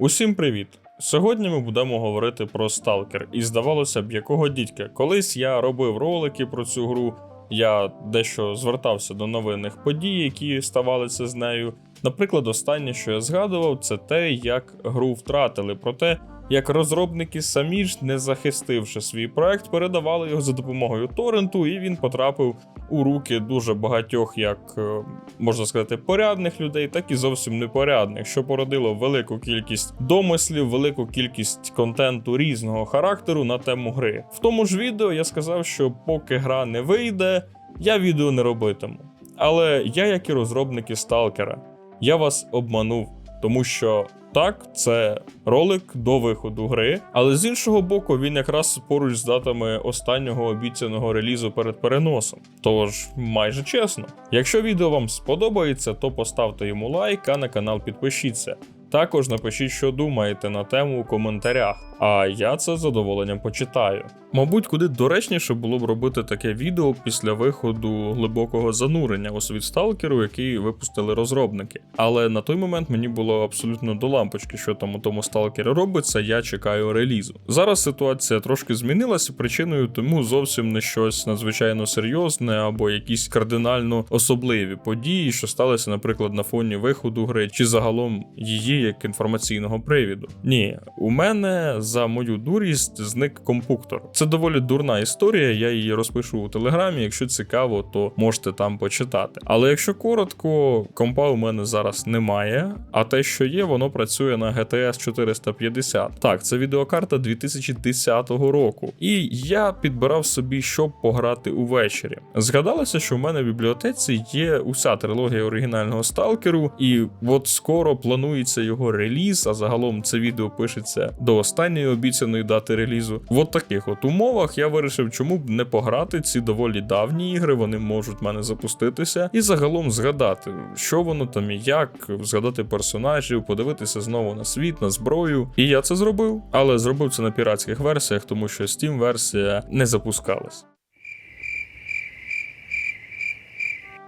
Усім привіт! Сьогодні ми будемо говорити про Сталкер, і здавалося б, якого дідька. Колись я робив ролики про цю гру, я дещо звертався до новинних подій, які ставалися з нею. Наприклад, останнє, що я згадував, це те, як гру втратили, про те, як розробники самі ж, не захистивши свій проект, передавали його за допомогою торренту, і він потрапив у руки дуже багатьох, як е, можна сказати, порядних людей, так і зовсім непорядних, що породило велику кількість домислів, велику кількість контенту різного характеру на тему гри. В тому ж відео я сказав, що поки гра не вийде, я відео не робитиму. Але я, як і розробники Сталкера, я вас обманув, тому що так, це ролик до виходу гри, але з іншого боку, він якраз поруч з датами останнього обіцяного релізу перед переносом. Тож, майже чесно. Якщо відео вам сподобається, то поставте йому лайк, а на канал підпишіться. Також напишіть, що думаєте на тему у коментарях, а я це з задоволенням почитаю. Мабуть, куди доречніше було б робити таке відео після виходу глибокого занурення у світ сталкеру, який випустили розробники. Але на той момент мені було абсолютно до лампочки, що там у тому сталкері робиться. Я чекаю релізу. Зараз ситуація трошки змінилася. Причиною тому зовсім не щось надзвичайно серйозне або якісь кардинально особливі події, що сталися, наприклад, на фоні виходу гри, чи загалом її як інформаційного привіду. Ні, у мене за мою дурість зник компуктор. Це доволі дурна історія. Я її розпишу у телеграмі. Якщо цікаво, то можете там почитати. Але якщо коротко, компа у мене зараз немає. А те, що є, воно працює на GTS 450. Так, це відеокарта 2010 року. І я підбирав собі, щоб пограти увечері. Згадалося, що в мене в бібліотеці є уся трилогія оригінального сталкеру, і от скоро планується його реліз, а загалом це відео пишеться до останньої обіцяної дати релізу. В от таких от умовах я вирішив, чому б не пограти ці доволі давні ігри, вони можуть в мене запуститися, і загалом згадати, що воно там і як, згадати персонажів, подивитися знову на світ, на зброю. І я це зробив, але зробив це на піратських версіях, тому що Steam версія не запускалась.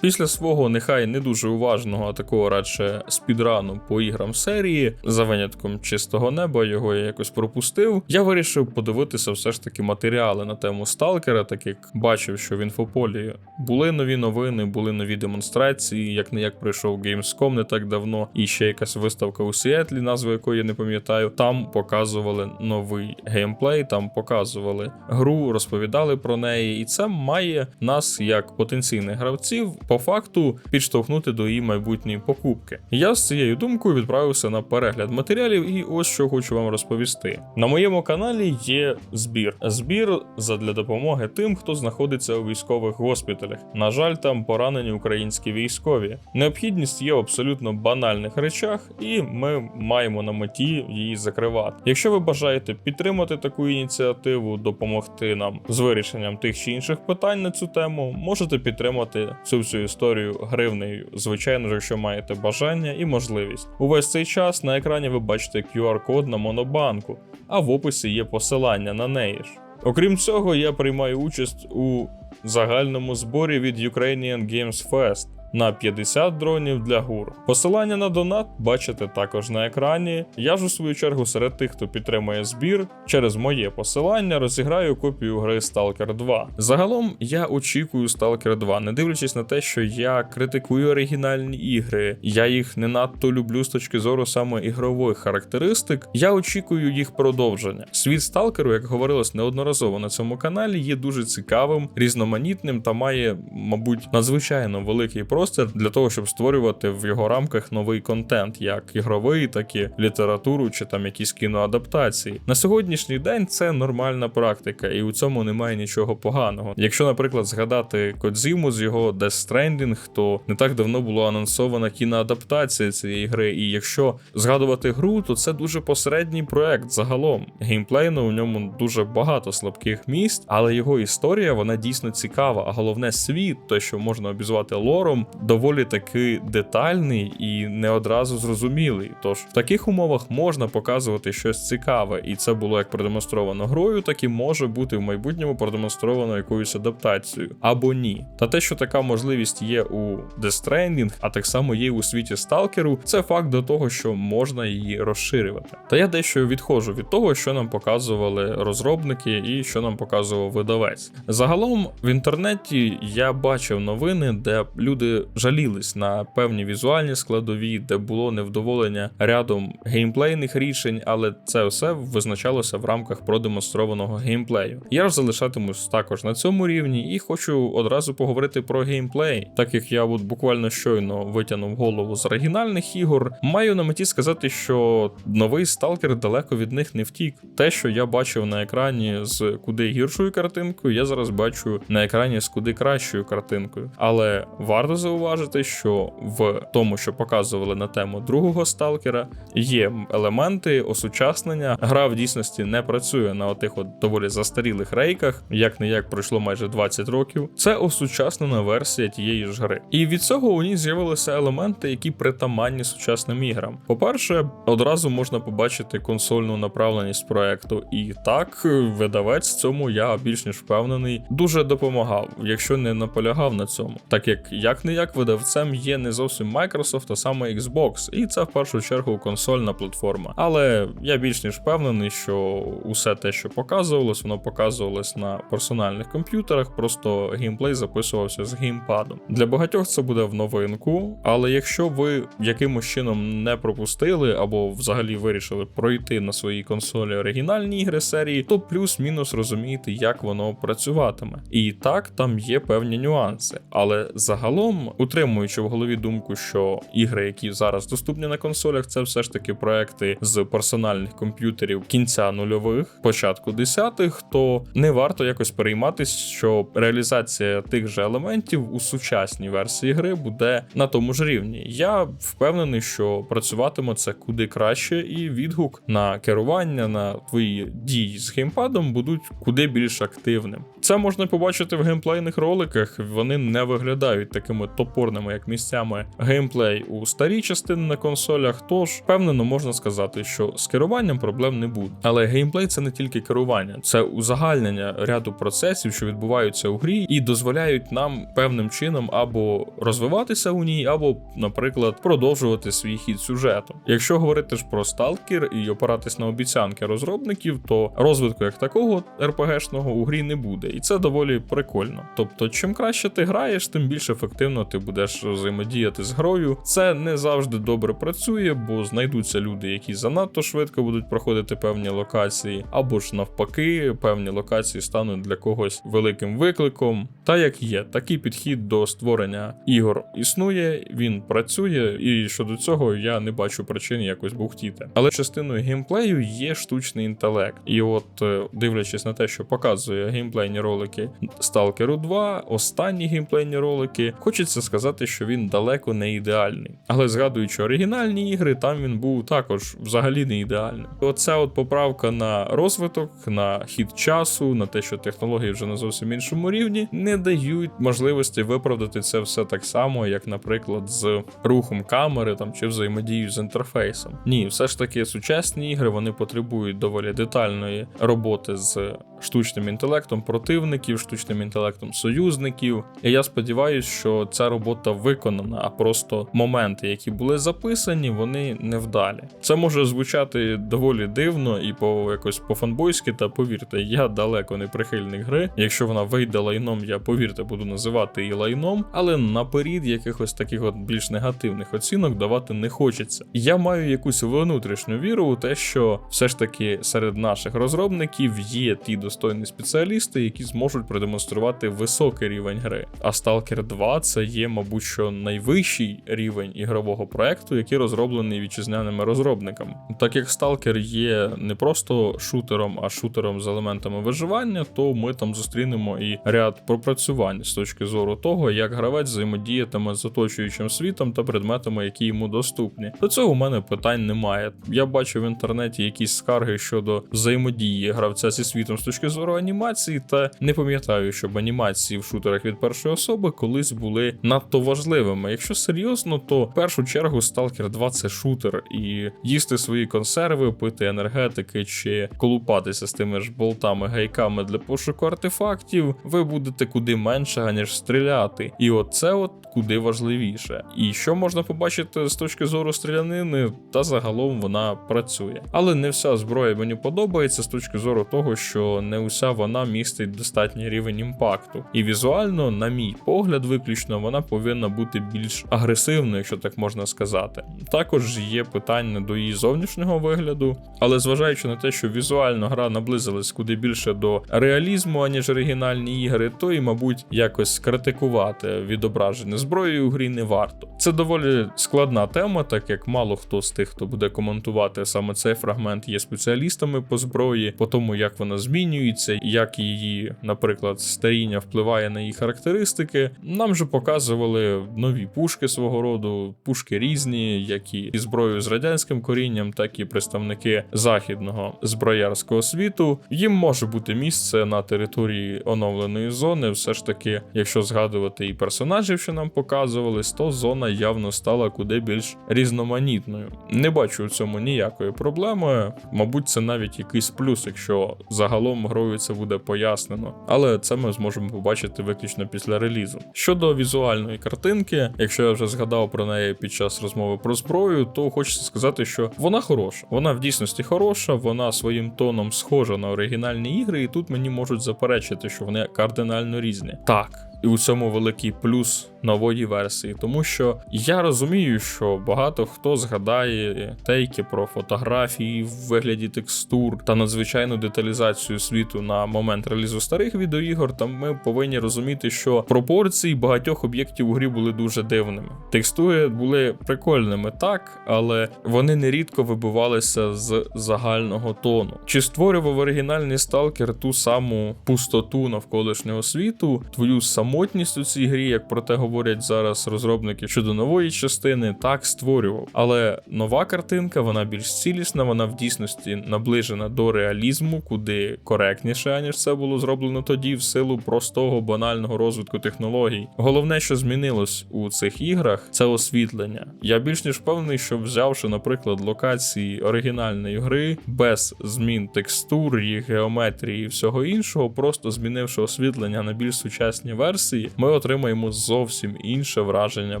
Після свого нехай не дуже уважного, а такого радше спідрану по іграм серії, за винятком чистого неба, його я якось пропустив. Я вирішив подивитися все ж таки матеріали на тему Сталкера, так як бачив, що в інфополі були нові новини, були нові демонстрації, як не як прийшов Gamescom не так давно, і ще якась виставка у Сіетлі, назву якої я не пам'ятаю. Там показували новий геймплей, там показували гру, розповідали про неї, і це має нас як потенційних гравців по факту підштовхнути до її майбутньої покупки. Я з цією думкою відправився на перегляд матеріалів, і ось що хочу вам розповісти. На моєму каналі є збір. Збір задля допомоги тим, хто знаходиться у військових госпіталях. На жаль, там поранені українські військові. Необхідність є в абсолютно банальних речах, і ми маємо на меті її закривати. Якщо ви бажаєте підтримати таку ініціативу, допомогти нам з вирішенням тих чи інших питань на цю тему, можете підтримати цю всю історію гривнею, звичайно ж, якщо маєте бажання і можливість. Увесь цей час на екрані ви бачите QR-код на монобанку, а в описі є посилання на неї ж. Окрім цього, я приймаю участь у загальному зборі від Ukrainian Games Fest на 50 дронів для ГУР. Посилання на донат бачите також на екрані. Я ж у свою чергу серед тих, хто підтримує збір, через моє посилання розіграю копію гри Stalker 2. Загалом я очікую Stalker 2, не дивлячись на те, що я критикую оригінальні ігри, я їх не надто люблю з точки зору саме ігрових характеристик. Я очікую їх продовження. Світ Сталкеру, як говорилось неодноразово на цьому каналі, є дуже цікавим, різноманітним та має, мабуть, надзвичайно великий простір для того, щоб створювати в його рамках новий контент, як ігровий, так і літературу чи там якісь кіноадаптації. На сьогоднішній день це нормальна практика, і у цьому немає нічого поганого. Якщо, наприклад, згадати Кодзіму з його Death Stranding, то не так давно було анонсована кіноадаптація цієї гри. І якщо згадувати гру, то це дуже посередній проект загалом. Геймплейно у ньому дуже багато слабких місць, але його історія вона дійсно цікава. А головне світ, те, що можна обізвати лором, доволі таки детальний і не одразу зрозумілий. Тож в таких умовах можна показувати щось цікаве, і це було як продемонстровано грою, так і може бути в майбутньому продемонстровано якоюсь адаптацією або ні. Та те, що така можливість є у Death Stranding, а так само є у світі Сталкеру, це факт до того, що можна її розширювати. Та я дещо відходжу від того, що нам показували розробники і що нам показував видавець. Загалом в інтернеті я бачив новини, де люди жалілись на певні візуальні складові, де було невдоволення рядом геймплейних рішень, але це все визначалося в рамках продемонстрованого геймплею. Я ж залишатимусь також на цьому рівні і хочу одразу поговорити про геймплей, так як я от буквально щойно витягнув голову з оригінальних ігор. Маю на меті сказати, що новий сталкер далеко від них не втік. Те, що я бачив на екрані з куди гіршою картинкою, я зараз бачу на екрані з куди кращою картинкою. Але варто зауважити, що в тому, що показували на тему другого сталкера, є елементи осучаснення. Гра в дійсності не працює на отих от доволі застарілих рейках, як не як пройшло майже 20 років. Це осучаснена версія тієї ж гри. І від цього у ній з'явилися елементи, які притаманні сучасним іграм. По-перше, одразу можна побачити консольну направленість проекту, і так видавець цьому я більш ніж впевнений дуже допомагав, якщо не наполягав на цьому, так як як не як видавцем є не зовсім Microsoft, а саме Xbox, і це в першу чергу консольна платформа. Але я більш ніж впевнений, що усе те, що показувалось, воно показувалось на персональних комп'ютерах, просто геймплей записувався з геймпадом. Для багатьох це буде в новинку, але якщо ви якимось чином не пропустили або взагалі вирішили пройти на своїй консолі оригінальні ігри серії, то плюс-мінус розумієте, як воно працюватиме. І так, там є певні нюанси. Але загалом, утримуючи в голові думку, що ігри, які зараз доступні на консолях, це все ж таки проекти з персональних комп'ютерів кінця нульових, початку десятих, то не варто якось перейматись, що реалізація тих же елементів у сучасній версії гри буде на тому ж рівні. Я впевнений, що працюватиме це куди краще, і відгук на керування на твої дії з геймпадом будуть куди більш активним. Це можна побачити в геймплейних роликах. Вони не виглядають такими топорними, як місцями геймплей у старій частини на консолях. Тож впевнено можна сказати, що з керуванням проблем не буде. Але геймплей це не тільки керування, це узагальнення ряду процесів, що відбуваються у грі, і дозволяють нам певним чином або розвиватися у ній, або, наприклад, продовжувати свій хід сюжету. Якщо говорити ж про сталкер і опиратись на обіцянки розробників, то розвитку як такого РПГшного у грі не буде, і це доволі прикольно. Тобто, чим краще ти граєш, тим більш ефективно ти будеш взаємодіяти з грою. Це не завжди добре працює, бо знайдуться люди, які занадто швидко будуть проходити певні локації, або ж навпаки, певні локації стануть для когось великим викликом. Та як є, такий підхід до створення ігор існує, він працює, і щодо цього я не бачу причин якось бухтіти. Але частиною геймплею є штучний інтелект. І от, е, дивлячись на те, що показує геймплейні ролики Stalker 2, останні геймплейні ролики, хочеться сказати, що він далеко не ідеальний. Але згадуючи оригінальні ігри, там він був також взагалі не ідеальним. Оця от поправка на розвиток, на хід часу, на те, що технології вже на зовсім іншому рівні, не дають можливості виправдати це все так само, як, наприклад, з рухом камери там чи взаємодією з інтерфейсом. Ні, все ж таки сучасні ігри вони потребують доволі детальної роботи з штучним інтелектом противників, штучним інтелектом союзників. І я сподіваюся, що ця робота виконана, а просто моменти, які були записані, вони невдалі. Це може звучати доволі дивно і по якось по-фанбойськи, та повірте, я далеко не прихильник гри. Якщо вона вийде лайном, я повірте, буду називати її лайном, але наперед якихось таких от більш негативних оцінок давати не хочеться. Я маю якусь внутрішню віру у те, що все ж таки серед наших розробників є ті достойні спеціалісти, які зможуть продемонструвати високий рівень гри. А Stalker 2 це є, мабуть, що найвищий рівень ігрового проекту, який розроблений вітчизняними розробниками. Так як Stalker є не просто шутером, а шутером з елементами виживання, то ми там зустрінемо і ряд пропрацювань з точки зору того, як гравець взаємодіятиме з оточуючим світом та предметами, які йому доступні. До цього у мене питань немає. Я бачу в інтернеті якісь скарги щодо взаємодії гравця зі світом з точки точки зору анімації, та не пам'ятаю, щоб анімації в шутерах від першої особи колись були надто важливими. Якщо серйозно, то в першу чергу Stalker 2 це шутер, і їсти свої консерви, пити енергетики чи колупатися з тими ж болтами, гайками для пошуку артефактів, ви будете куди менше, аніж стріляти. І оце от куди важливіше. І що можна побачити з точки зору стрілянини, та загалом вона працює. Але не вся зброя мені подобається з точки зору того, що не уся вона містить достатній рівень імпакту. І візуально, на мій погляд, виключно вона повинна бути більш агресивною, якщо так можна сказати. Також є питання до її зовнішнього вигляду, але зважаючи на те, що візуально гра наблизилась куди більше до реалізму, аніж оригінальні ігри, то і, мабуть, якось критикувати відображення зброї у грі не варто. Це доволі складна тема, так як мало хто з тих, хто буде коментувати саме цей фрагмент, є спеціалістами по зброї, по тому, як вона змінюється, як її, наприклад, старіння впливає на її характеристики. Нам же показували нові пушки свого роду, пушки різні, які і зброю з радянським корінням, так і представники західного зброярського світу. Їм може бути місце на території оновленої зони. Все ж таки, якщо згадувати і персонажів, що нам показувались, то зона явно стала куди більш різноманітною. Не бачу у цьому ніякої проблеми. Мабуть, це навіть якийсь плюс, якщо загалом грою це буде пояснено. Але це ми зможемо побачити виключно після релізу. Щодо візуальної картинки, якщо я вже згадав про неї під час розмови про зброю, то хочеться сказати, що вона хороша. Вона в дійсності хороша, вона своїм тоном схожа на оригінальні ігри, і тут мені можуть заперечити, що вони кардинально різні. Так. І у цьому великий плюс нової версії, тому що я розумію, що багато хто згадає тейки про фотографії в вигляді текстур та надзвичайну деталізацію світу на момент релізу старих відеоігор. Та ми повинні розуміти, що пропорції багатьох об'єктів у грі були дуже дивними. Текстури були прикольними, так, але вони нерідко вибивалися з загального тону. Чи створював оригінальний сталкер ту саму пустоту навколишнього світу, твою самотність у цій грі, як про те говорять зараз розробники щодо нової частини, так створював. Але нова картинка, вона більш цілісна, вона в дійсності наближена до реалізму, куди коректніше, аніж це було зроблено тоді, в силу простого банального розвитку технологій. Головне, що змінилось у цих іграх, це освітлення. Я більш ніж впевнений, що взявши, наприклад, локації оригінальної гри без змін текстур, їх геометрії і всього іншого, просто змінивши освітлення на більш сучасні версії, ми отримаємо зовсім інше враження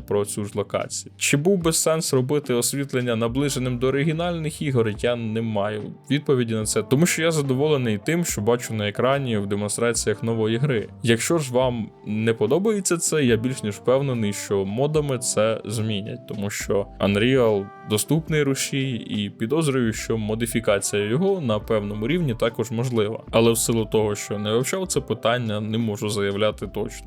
про цю ж локацію. Чи був би сенс робити освітлення наближеним до оригінальних ігор? Я не маю відповіді на це, тому що я задоволений тим, що бачу на екрані в демонстраціях нової гри. Якщо ж вам не подобається це, я більш ніж впевнений, що модами це змінять, тому що Unreal доступний рушій, і підозрюю, що модифікація його на певному рівні також можлива. Але в силу того, що не вивчав це питання, не можу заявляти точно.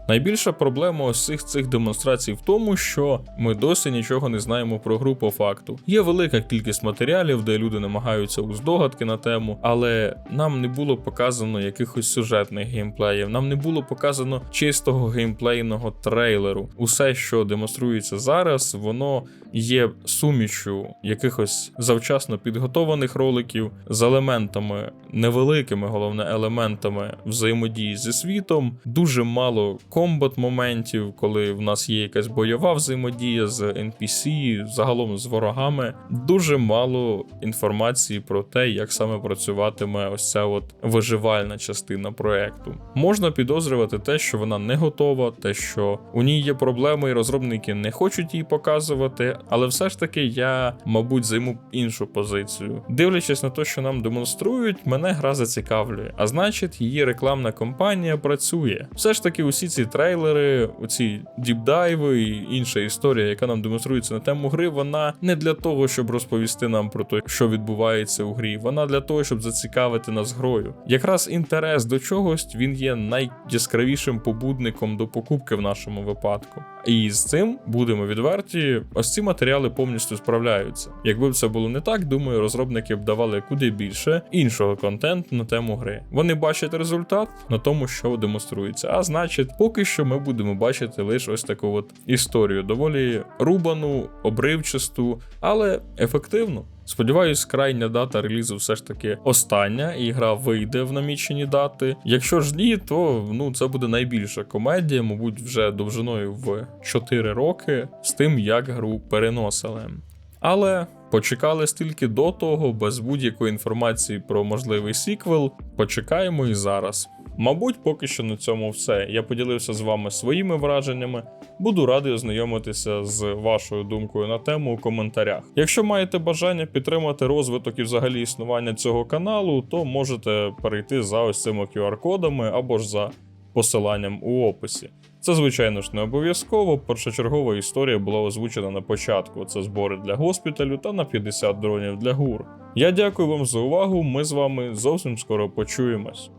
Найбільша проблема ось цих цих демонстрацій в тому, що ми досі нічого не знаємо про гру по факту. Є велика кількість матеріалів, де люди намагаються у здогадки на тему, але нам не було показано якихось сюжетних геймплеїв, нам не було показано чистого геймплейного трейлеру. Усе, що демонструється зараз, воно є сумішю якихось завчасно підготованих роликів з елементами невеликими, головне елементами взаємодії зі світом. Дуже мало комбат моментів, коли в нас є якась бойова взаємодія з NPC, загалом з ворогами. Дуже мало інформації про те, як саме працюватиме ось ця от виживальна частина проекту. Можна підозрювати те, що вона не готова, те, що у ній є проблеми, і розробники не хочуть її показувати, але все ж таки я, мабуть, займу іншу позицію. Дивлячись на те, що нам демонструють, мене гра зацікавлює, а значить, її рекламна кампанія працює. Все ж таки, усі ці трейлери, оці діпдайви і інша історія, яка нам демонструється на тему гри, вона не для того, щоб розповісти нам про те, що відбувається у грі. Вона для того, щоб зацікавити нас грою. Якраз інтерес до чогось він є найяскравішим побудником до покупки в нашому випадку. І з цим будемо відверті, ось ці матеріали повністю справляються. Якби це було не так, думаю, розробники б давали куди більше іншого контенту на тему гри. Вони бачать результат на тому, що демонструється. А значить, поки що ми будемо бачити лише ось таку от історію, доволі рубану, обривчасту, але ефективну. Сподіваюсь, крайня дата релізу все ж таки остання, і гра вийде в намічені дати. Якщо ж ні, то ну це буде найбільша комедія, мабуть, вже довжиною в 4 роки з тим, як гру переносили. Але почекали стільки до того, без будь-якої інформації про можливий сіквел. Почекаємо і зараз. Мабуть, поки що на цьому все. Я поділився з вами своїми враженнями. Буду радий ознайомитися з вашою думкою на тему у коментарях. Якщо маєте бажання підтримати розвиток і взагалі існування цього каналу, то можете перейти за ось цими QR-кодами або ж за посиланням у описі. Це, звичайно ж, не обов'язково. Першочергова історія була озвучена на початку. Це збори для госпіталю та на 50 дронів для гур. Я дякую вам за увагу. Ми з вами зовсім скоро почуємось.